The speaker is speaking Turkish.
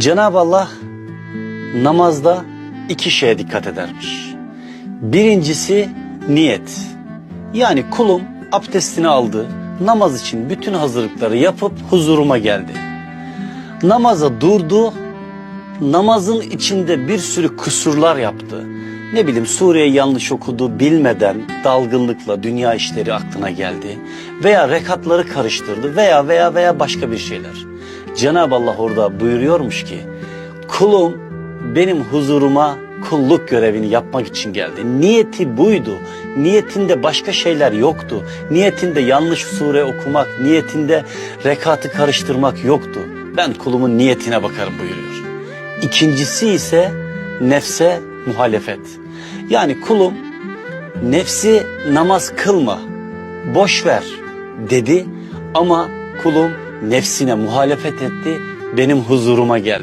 Cenab-ı Allah namazda iki şeye dikkat edermiş. Birincisi niyet. Yani kulum abdestini aldı, namaz için bütün hazırlıkları yapıp huzuruma geldi. Namaza durdu, namazın içinde bir sürü kusurlar yaptı. Ne bileyim Suriye yanlış okudu bilmeden dalgınlıkla dünya işleri aklına geldi. Veya rekatları karıştırdı veya veya veya başka bir şeyler. Cenab-ı Allah orada buyuruyormuş ki kulum benim huzuruma kulluk görevini yapmak için geldi. Niyeti buydu. Niyetinde başka şeyler yoktu. Niyetinde yanlış sure okumak, niyetinde rekatı karıştırmak yoktu. Ben kulumun niyetine bakarım buyuruyor. İkincisi ise nefse muhalefet. Yani kulum nefsi namaz kılma, boş ver dedi ama kulum nefsine muhalefet etti, benim huzuruma geldi.